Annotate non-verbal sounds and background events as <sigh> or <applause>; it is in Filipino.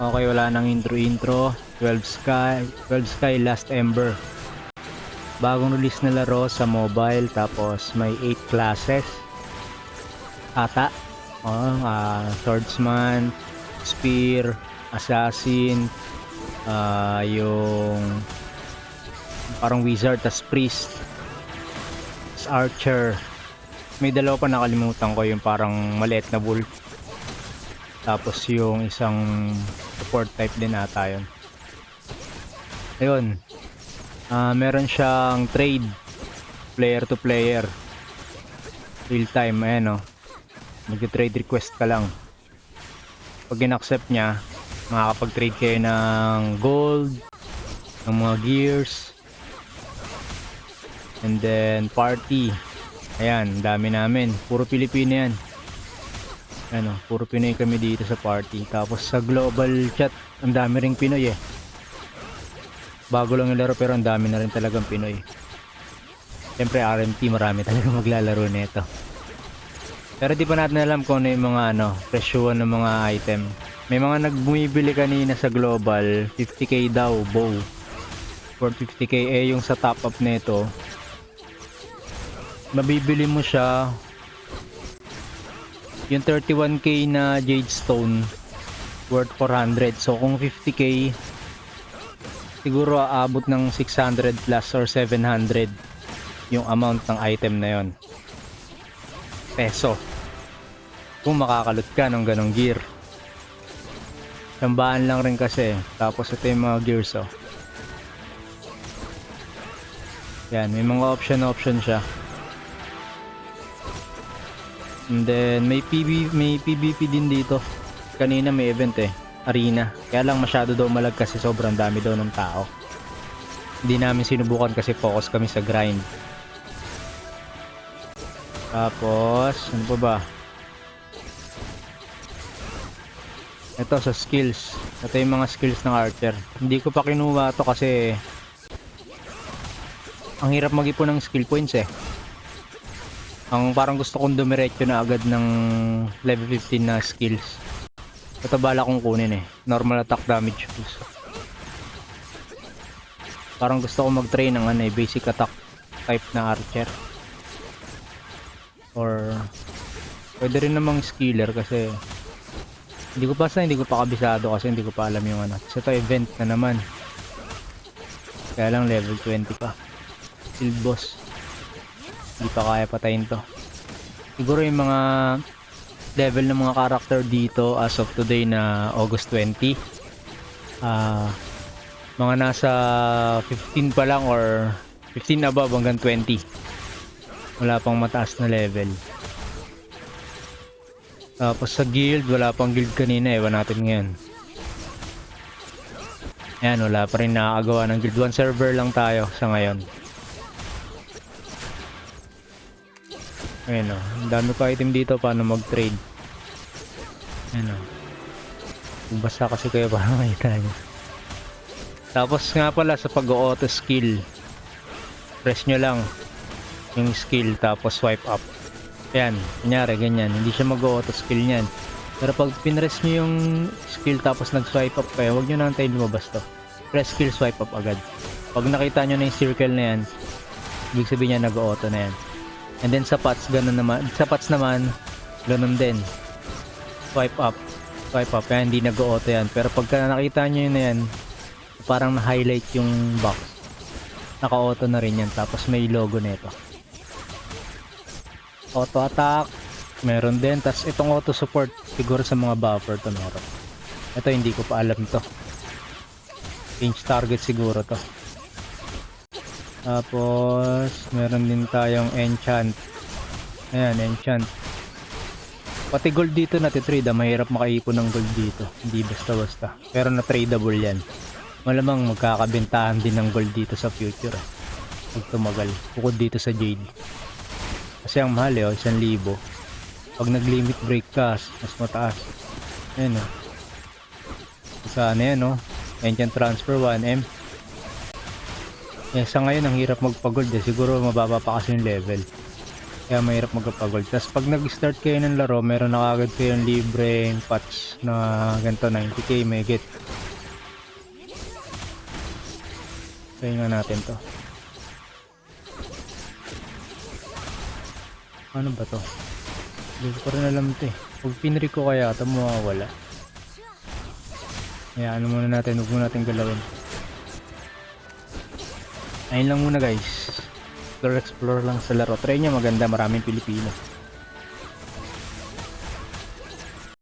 Okay, wala nang intro-intro. 12 Sky, 12 Sky Last Ember. Bagong release na laro sa mobile tapos may 8 classes. Ata. Oh, ah, swordsman, spear, assassin, ah, yung parang wizard, tas priest, tas archer. May dalawa pa nakalimutan ko yung parang maliit na wolf. Tapos yung isang support type din ata yun. Ayun. Ah, meron siyang trade player to player. Real time ayan oh. Mag-trade request ka lang. Pag in-accept niya, makakapag-trade kayo ng gold, ng mga gears, and then party. Ayan, dami namin. Puro Pilipino yan. Ano, puro Pinoy kami dito sa party. Tapos sa global chat, ang dami ring Pinoy eh. Bago lang yung laro pero ang dami na rin talagang Pinoy. Siyempre RMT marami talaga <laughs> maglalaro nito. Pero di pa natin alam kung ano yung mga ano, presyuhan ng mga item. May mga nagbumibili kanina sa global, 50k daw, bow. For 50k eh yung sa top up nito. Mabibili mo siya yung 31k na jade stone worth 400 so kung 50k siguro aabot ng 600 plus or 700 yung amount ng item na yon peso. Kung makakalot ka ng ganong gear. Sambaan lang rin kasi. Tapos ito yung mga gears oh. Yan may mga option option siya And then may PB may PVP din dito. Kanina may event eh, arena. Kaya lang masyado daw malag kasi sobrang dami daw ng tao. Hindi namin sinubukan kasi focus kami sa grind. Tapos, ano pa ba? Ito sa skills. Ito yung mga skills ng archer. Hindi ko pa kinuha to kasi ang hirap mag-ipon ng skill points eh. Ang parang gusto kong dumiretso na agad ng level 15 na skills. Ito bala kong kunin eh. Normal attack damage boost. Parang gusto ko mag-train ng ano eh, basic attack type na archer. Or pwede rin namang skiller kasi hindi ko pa sa hindi ko pa kabisado kasi hindi ko pa alam yung ano. So ito event na naman. Kaya lang level 20 pa. Field boss hindi pa kaya patayin to. Siguro yung mga level ng mga character dito as of today na August 20 ah mga nasa 15 pa lang or 15 above hanggang 20 wala pang mataas na level. Tapos sa guild wala pang guild kanina ewan natin ngayon. Ayan, wala pa rin nakakagawa ng guild. 1 server lang tayo sa ngayon Ayan o. Ang dami pa item dito paano mag-trade. Ayan o. Basta kasi kayo <laughs> para makita nyo. Tapos nga pala sa pag-auto skill. Press nyo lang yung skill tapos swipe up. Ayan. Kunyari ganyan. Hindi siya mag-auto skill nyan. Pero pag pinress nyo yung skill tapos nag-swipe up kayo, huwag nyo na antayin lumabas to. Press skill swipe up agad. Pag nakita nyo na yung circle na yan, ibig sabihin niya nag-auto na yan. And then sa pots, ganun naman. Sa pots naman, ganun din. Swipe up. Swipe up. Kaya hindi nag-auto yan. Pero pagka nakita nyo yun na yan, parang na-highlight yung box. Naka-auto na rin yan. Tapos may logo nito. Auto attack. Meron din. Tapos itong auto support, siguro sa mga buffer to meron. Ito hindi ko pa alam to. Change target siguro to. Tapos, meron din tayong enchant. Ayan, enchant. Pati gold dito natitrade ah. Mahirap makaipon ng gold dito. Hindi basta-basta. Pero na-tradable yan. Malamang magkakabentahan din ng gold dito sa future. Ah. Pag tumagal. Bukod dito sa jade. Kasi ang mahal eh, oh, 1,000. Pag nag-limit break ka, mas mataas. Ayan oh. Sana yan oh. Enchant transfer 1M. Eh, sa ngayon ang hirap magpagold eh. Siguro mababa pa kasi yung level. Kaya mahirap magpapagod. Tapos pag nag-start kayo ng laro, meron na kagad kayong libreng patch na ganito 90k may get. Try nga natin to. Ano ba to? Hindi ko rin alam to eh. Pag pinri ko kaya ito mawawala. Kaya ano muna natin, huwag muna natin galawin. Ayun lang muna guys. Explore explore lang sa laro. Try nyo maganda, maraming Pilipino.